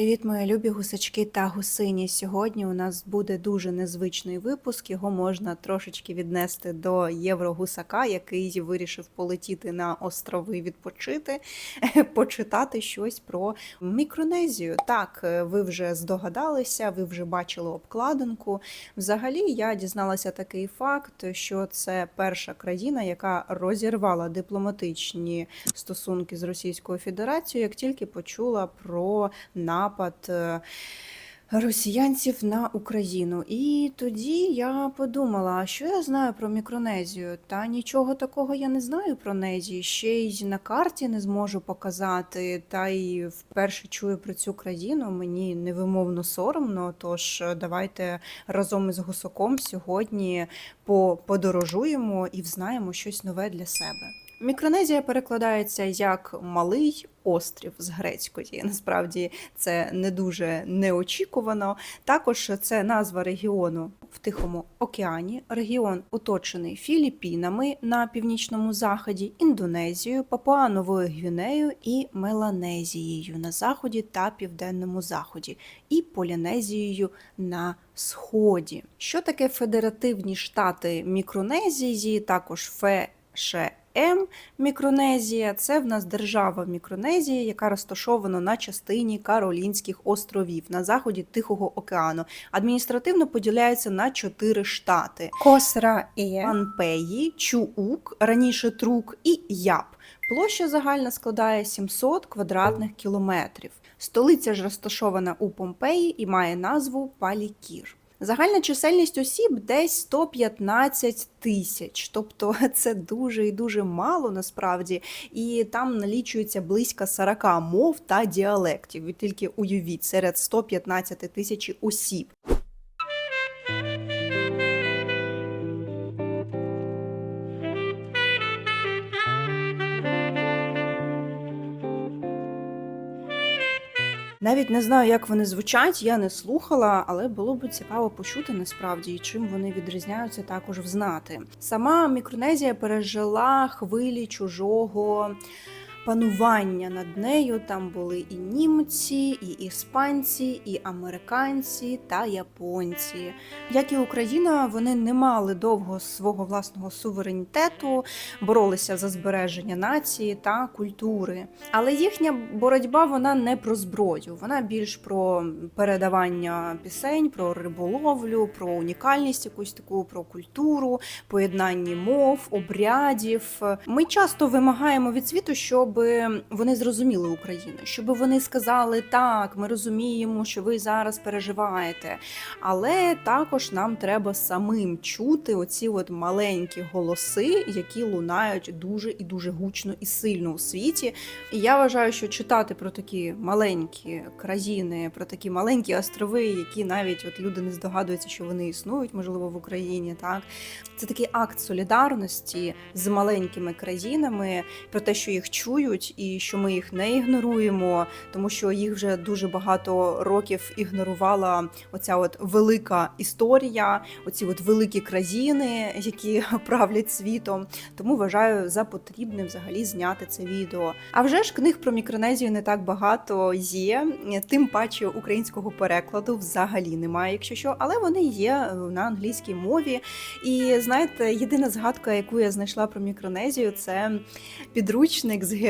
Привіт, мої любі гусачки та гусині. Сьогодні у нас буде дуже незвичний випуск. Його можна трошечки віднести до єврогусака, який вирішив полетіти на острови відпочити, почитати щось про Мікронезію. Так, ви вже здогадалися, ви вже бачили обкладинку. Взагалі, я дізналася такий факт, що це перша країна, яка розірвала дипломатичні стосунки з Російською Федерацією, як тільки почула про напад е, росіянців на Україну. І тоді я подумала, що я знаю про Мікронезію? Та нічого такого я не знаю про неї. Ще й на карті не зможу показати. Та й вперше чую про цю країну. Мені невимовно соромно. Тож е, давайте разом із гусаком сьогодні подорожуємо і взнаємо щось нове для себе. Мікронезія перекладається як малий острів з грецької. Насправді це не дуже неочікувано. Також це назва регіону в Тихому океані. Регіон оточений Філіппінами на північному заході, Індонезією, Папуа-Новою Гвінеєю і Меланезією на заході та південному заході, і Полінезією на сході. Що таке федеративні штати Мікронезії? Також ФЕ. М Мікронезія це в нас держава Мікронезія, яка розташована на частині Каролінських островів на заході Тихого океану. Адміністративно поділяється на чотири штати: Косра і Анпеї, Чуук, раніше Трук і Яб. Площа загальна складає 700 квадратних кілометрів. Столиця ж розташована у Помпеї і має назву Палікір. Загальна чисельність осіб десь 115 тисяч, тобто це дуже і дуже мало насправді, і там налічується близько 40 мов та діалектів. Ви тільки уявіть серед 115 тисяч осіб. Навіть не знаю, як вони звучать, я не слухала, але було б цікаво почути насправді і чим вони відрізняються, також взнати. Сама Мікронезія пережила хвилі чужого. Панування над нею там були і німці, і іспанці, і американці та японці. Як і Україна, вони не мали довго свого власного суверенітету, боролися за збереження нації та культури. Але їхня боротьба вона не про зброю, вона більш про передавання пісень, про риболовлю, про унікальність, якусь таку про культуру, поєднання мов, обрядів. Ми часто вимагаємо від світу, щоб вони зрозуміли Україну, щоб вони сказали так, ми розуміємо, що ви зараз переживаєте. Але також нам треба самим чути оці от маленькі голоси, які лунають дуже і дуже гучно і сильно у світі. І я вважаю, що читати про такі маленькі країни, про такі маленькі острови, які навіть от люди не здогадуються, що вони існують, можливо, в Україні. Так це такий акт солідарності з маленькими країнами, про те, що їх чують, і що ми їх не ігноруємо, тому що їх вже дуже багато років ігнорувала оця от велика історія, оці от великі країни, які правлять світом. Тому вважаю за потрібним взагалі зняти це відео. А вже ж книг про Мікронезію не так багато є, тим паче українського перекладу взагалі немає, якщо що, але вони є на англійській мові. І знаєте, єдина згадка, яку я знайшла про Мікронезію, це підручник з географії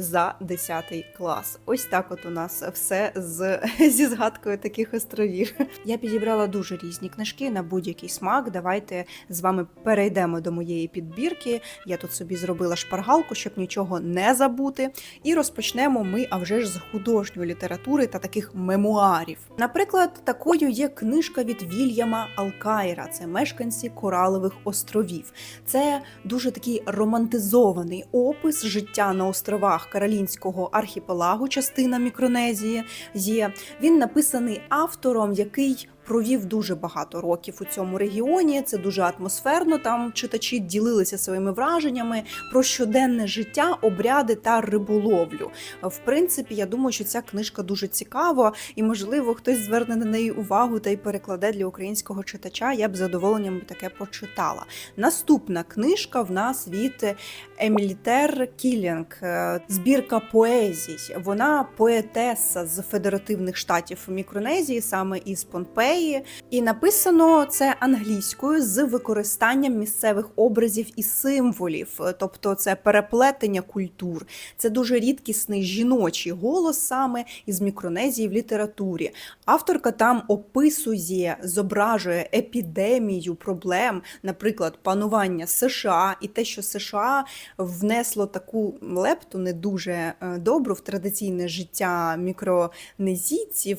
за 10 клас. Ось так от у нас все з, зі згадкою таких островів. Я підібрала дуже різні книжки на будь-який смак. Давайте з вами перейдемо до моєї підбірки. Я тут собі зробила шпаргалку, щоб нічого не забути. І розпочнемо ми, а вже ж з художньої літератури та таких мемуарів. Наприклад, такою є книжка від Вільяма Алкайра. Це мешканці коралових островів. Це дуже такий романтизований опис життя на островах Каролінського архіпелагу, частина Мікронезії є. Він написаний автором, який провів дуже багато років у цьому регіоні. Це дуже атмосферно. Там читачі ділилися своїми враженнями про щоденне життя, обряди та риболовлю. В принципі, я думаю, що ця книжка дуже цікава, і можливо хтось зверне на неї увагу та й перекладе для українського читача. Я б задоволенням таке почитала. Наступна книжка в нас від Емілітер Кілінг, е, збірка поезій. Вона поетеса з федеративних штатів Мікронезії, саме із Помпеї. І написано це англійською з використанням місцевих образів і символів, тобто це переплетення культур. Це дуже рідкісний жіночий голос саме із Мікронезії в літературі. Авторка там описує, зображує епідемію проблем, наприклад, панування США і те, що США внесло таку лепту не дуже е, добру в традиційне життя мікронезійців.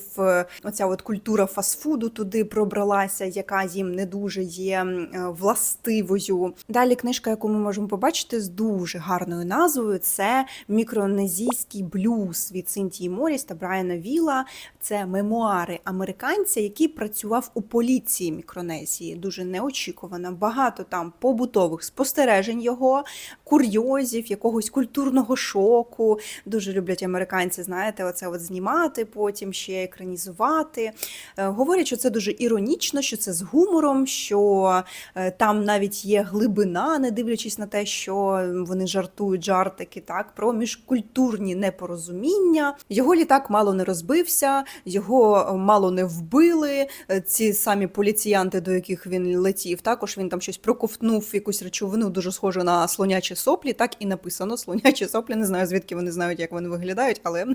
Оця от культура фастфуду туди пробралася, яка їм не дуже є е, властивою. Далі книжка, яку ми можемо побачити з дуже гарною назвою, це мікронезійський блюз від Синтії Моріс та Брайана Віла. Це мемуари американця, який працював у поліції Мікронезії. Дуже неочікувано. Багато там побутових спостережень його, курйозів, якогось культурного шоку. Дуже люблять американці, знаєте, оце от знімати, потім ще екранізувати. Е, Говорять, що це дуже іронічно, що це з гумором, що е, там навіть є глибина, не дивлячись на те, що вони жартують жартики, так про міжкультурні непорозуміння. Його літак мало не розбився, його мало не вбили. Е, Ці самі поліціянти, до яких він летів, також він там щось проковтнув якусь речовину, дуже схожу на слонячі соплі. Так і написано слонячі соплі. Не знаю звідки вони знають, як вони виглядають, але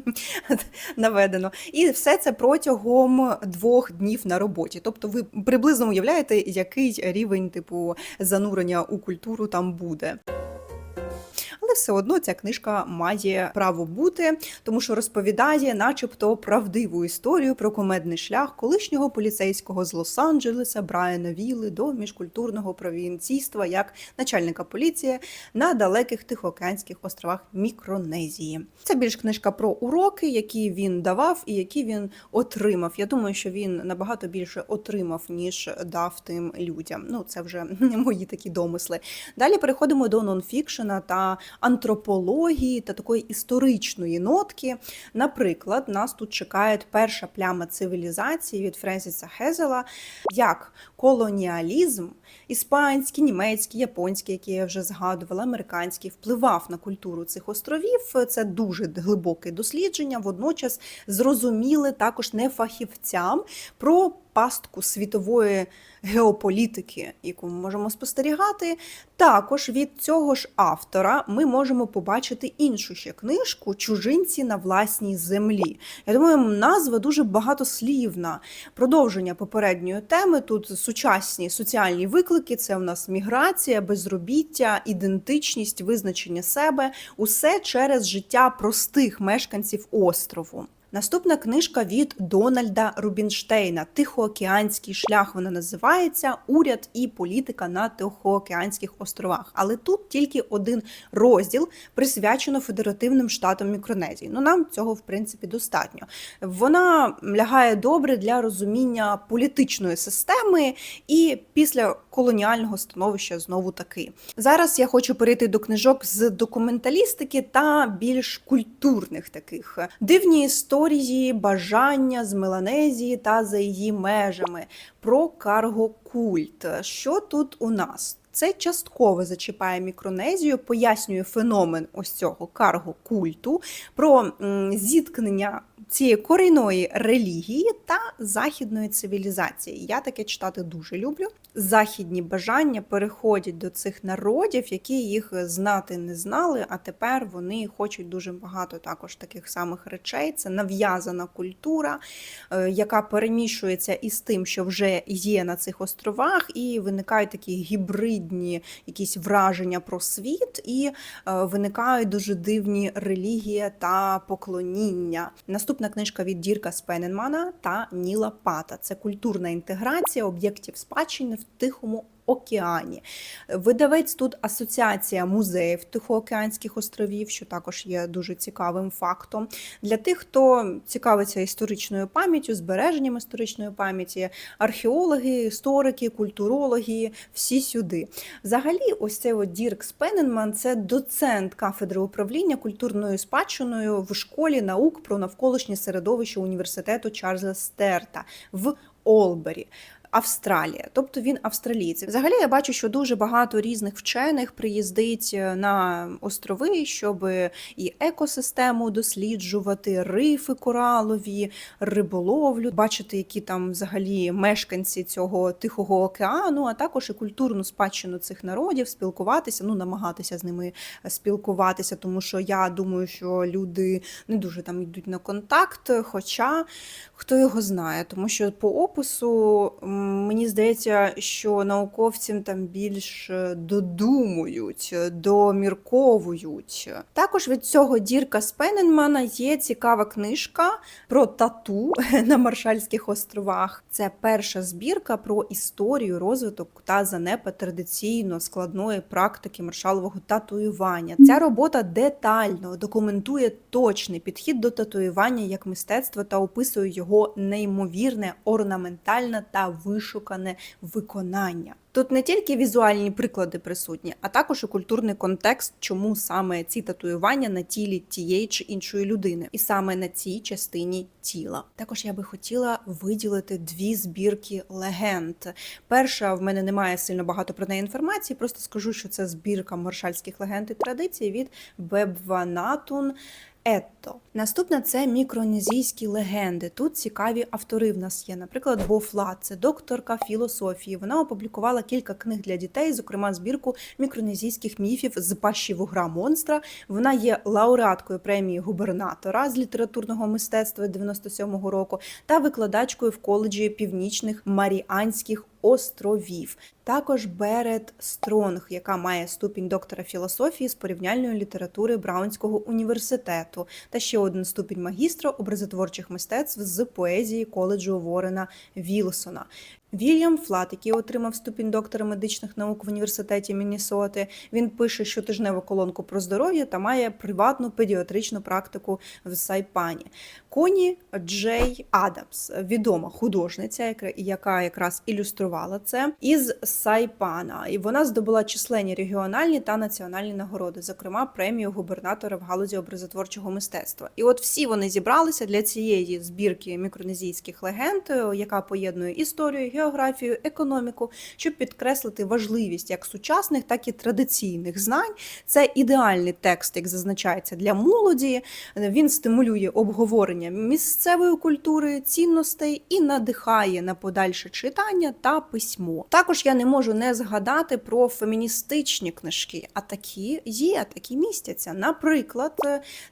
наведено. І все це протягом двох днів на роботі. Тобто, ви приблизно уявляєте, який рівень типу занурення у культуру там буде. Але все одно ця книжка має право бути, тому що розповідає, начебто, правдиву історію про комедний шлях колишнього поліцейського з Лос-Анджелеса Брайана Вілли до міжкультурного провінційства як начальника поліції на далеких Тихоокеанських островах Мікронезії. Це більш книжка про уроки, які він давав і які він отримав. Я думаю, що він набагато більше отримав, ніж дав тим людям. Ну, це вже мої такі домисли. Далі переходимо до нонфікшена та антропології та такої історичної нотки. Наприклад, нас тут чекає перша пляма цивілізації від Френсіса Хезела, як колоніалізм, іспанський, німецький, японський, який я вже згадувала, американський, впливав на культуру цих островів. Це дуже глибоке дослідження. Водночас зрозуміли також не фахівцям про пастку світової геополітики, яку ми можемо спостерігати. Також від цього ж автора ми можемо побачити іншу ще книжку Чужинці на власній землі. Я думаю, назва дуже багатослівна. Продовження попередньої теми тут сучасні соціальні виклики. Це у нас міграція, безробіття, ідентичність, визначення себе усе через життя простих мешканців острову. Наступна книжка від Дональда Рубінштейна Тихоокеанський шлях. Вона називається Уряд і політика на Тихоокеанських островах. Але тут тільки один розділ присвячено федеративним штатам Мікронезії. Ну нам цього в принципі достатньо. Вона лягає добре для розуміння політичної системи і після колоніального становища знову таки. Зараз я хочу перейти до книжок з документалістики та більш культурних таких дивні історії, бажання з Меланезії та за її межами про каргокульт. Що тут у нас? Це частково зачіпає мікронезію, пояснює феномен ось цього карго-культу, про зіткнення цієї корінної релігії та західної цивілізації. Я таке читати дуже люблю. Західні бажання переходять до цих народів, які їх знати не знали, а тепер вони хочуть дуже багато також таких самих речей. Це нав'язана культура, е, яка перемішується із тим, що вже є на цих островах, і виникають такі гібридні якісь враження про світ, і е, виникають дуже дивні релігії та поклоніння. Наступна книжка від Дірка Спененмана та Ніла Пата. Це культурна інтеграція об'єктів спадщини в Тихому океані. Видавець тут асоціація музеїв Тихоокеанських островів, що також є дуже цікавим фактом. Для тих, хто цікавиться історичною пам'яттю, збереженням історичної пам'яті, археологи, історики, культурологи, всі сюди. Взагалі, ось цей от Дірк Спененман це доцент кафедри управління культурною спадщиною в школі наук про навколишнє середовище університету Чарльза Стерта в Олбері. Австралія, тобто він австралійець. Взагалі я бачу, що дуже багато різних вчених приїздить е, на острови, щоб і екосистему досліджувати, рифи коралові, риболовлю, бачити, які там взагалі мешканці цього тихого океану, а також і культурну спадщину цих народів, спілкуватися, ну намагатися з ними спілкуватися, тому що я думаю, що люди не дуже там йдуть на контакт. Хоча хто його знає, тому що по опису мені здається, що науковці там більш е, додумують, домірковують. Також від цього Дірка Спененмана є цікава книжка про тату на Маршальських островах. Це перша збірка про історію, розвиток та занепад традиційно складної практики маршалового татуювання. Ця робота детально документує точний підхід до татуювання як мистецтва та описує його неймовірне, орнаментальне та вишукане виконання. Тут не тільки візуальні приклади присутні, а також і культурний контекст, чому саме ці татуювання на тілі тієї чи іншої людини, і саме на цій частині тіла. Також я би хотіла виділити дві збірки легенд. Перша в мене немає сильно багато про неї інформації. Просто скажу, що це збірка маршальських легенд і традицій від Бебванатун. Етто. Наступна це мікронезійські легенди. Тут цікаві автори в нас є. Наприклад, Бофла, це докторка філософії. Вона опублікувала кілька книг для дітей, зокрема збірку мікронезійських міфів з пащі вугра монстра. Вона є лауреаткою премії губернатора з літературного мистецтва 97-го року та викладачкою в коледжі північних Маріанських островів. Також Берет Стронг, яка має ступінь доктора філософії з порівняльної літератури Браунського університету, та ще один ступінь магістра образотворчих мистецтв з поезії коледжу Ворена Вілсона. Вільям Флат, який отримав ступінь доктора медичних наук в університеті Міннесоти, він пише щотижневу колонку про здоров'я та має приватну педіатричну практику в Сайпані. Коні Джей Адамс, відома художниця, яка- якраз ілюструвала це, із Сайпана. І вона здобула численні регіональні та національні нагороди, зокрема премію губернатора в галузі образотворчого мистецтва. І от всі вони зібралися для цієї збірки мікронезійських легенд, е, яка поєднує історію, географію, економіку, щоб підкреслити важливість як сучасних, так і традиційних знань. Це ідеальний текст, як зазначається для молоді. Він стимулює обговорення місцевої культури, цінностей і надихає на подальше читання та письмо. Також я не можу не згадати про феміністичні книжки, а такі є, такі містяться. Наприклад,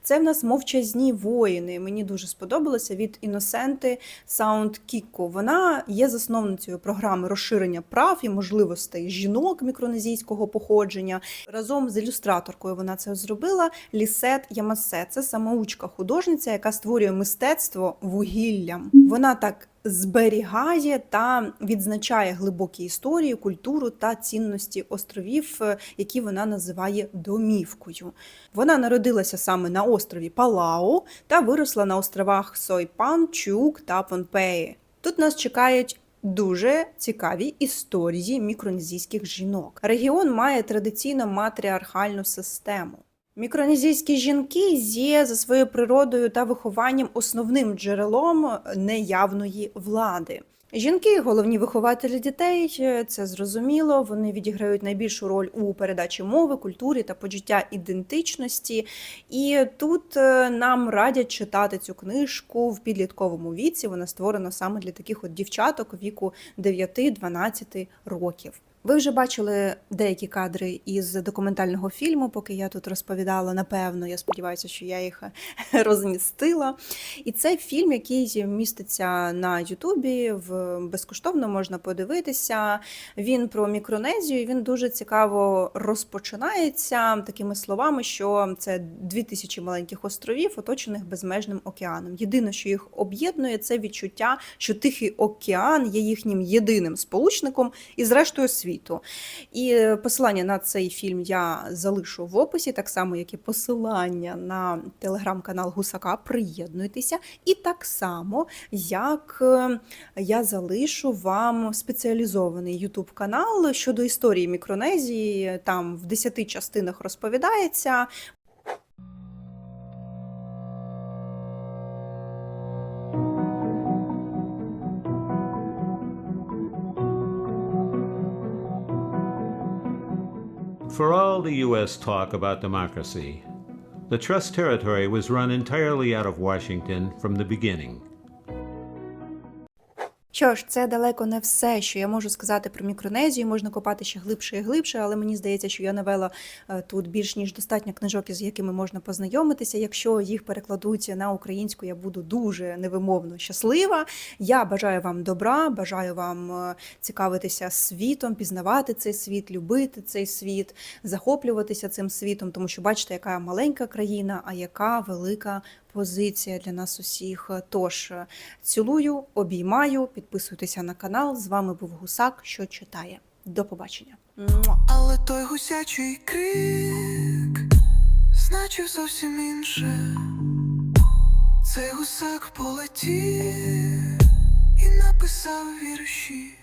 це в нас мовчазні воїни. Мені дуже сподобалося від Іносенти Саунд Кіко. Вона є засновницею програми розширення прав і можливостей жінок мікронезійського походження. Разом з ілюстраторкою вона це зробила. Лісет Ямасе. Це самоучка художниця, яка створює мистецтво вугіллям. Вона так зберігає та відзначає глибокі історії, культуру та цінності островів, е, які вона називає домівкою. Вона народилася саме на острові Палау та виросла на островах Сойпан, Чук та Понпеї. Тут нас чекають. Дуже цікаві історії мікронезійських жінок. Регіон має традиційно матріархальну систему. Мікронезійські жінки є за своєю природою та вихованням основним джерелом неявної влади. Жінки головні вихователі дітей, це зрозуміло. Вони відіграють найбільшу роль у передачі мови, культурі та почуття ідентичності. І тут е, нам радять читати цю книжку в підлітковому віці. Вона створена саме для таких от дівчаток віку 9-12 років. Ви вже бачили деякі кадри із документального фільму, поки я тут розповідала. Напевно, я сподіваюся, що я їх розмістила. І це фільм, який міститься на Ютубі. В безкоштовно можна подивитися. Він про Мікронезію. Він дуже цікаво розпочинається такими словами, що це 2000 маленьких островів, оточених безмежним океаном. Єдине, що їх об'єднує, це відчуття, що Тихий океан є їхнім єдиним сполучником і, зрештою, світ світу. І е, посилання на цей фільм я залишу в описі, так само, як і посилання на телеграм-канал Гусака. Приєднуйтеся. І так само, як е, я залишу вам спеціалізований ютуб канал щодо історії Мікронезії. Там в 10 частинах розповідається. For all the U.S. talk about democracy, the Trust Territory was run entirely out of Washington from the beginning. Що ж, це далеко не все, що я можу сказати про Мікронезію. Можна копати ще глибше і глибше, але мені здається, що я навела е, тут більш ніж достатньо книжок, із якими можна познайомитися. Якщо їх перекладуть на українську, я буду дуже невимовно щаслива. Я бажаю вам добра, бажаю вам е, цікавитися світом, пізнавати цей світ, любити цей світ, захоплюватися цим світом, тому що бачите, яка маленька країна, а яка велика позиція для нас усіх. Тож цілую, обіймаю, підписуйтеся на канал. З вами був Гусак, що читає. До побачення. Але той гусячий крик значив зовсім інше. Цей гусак полетів і написав вірші.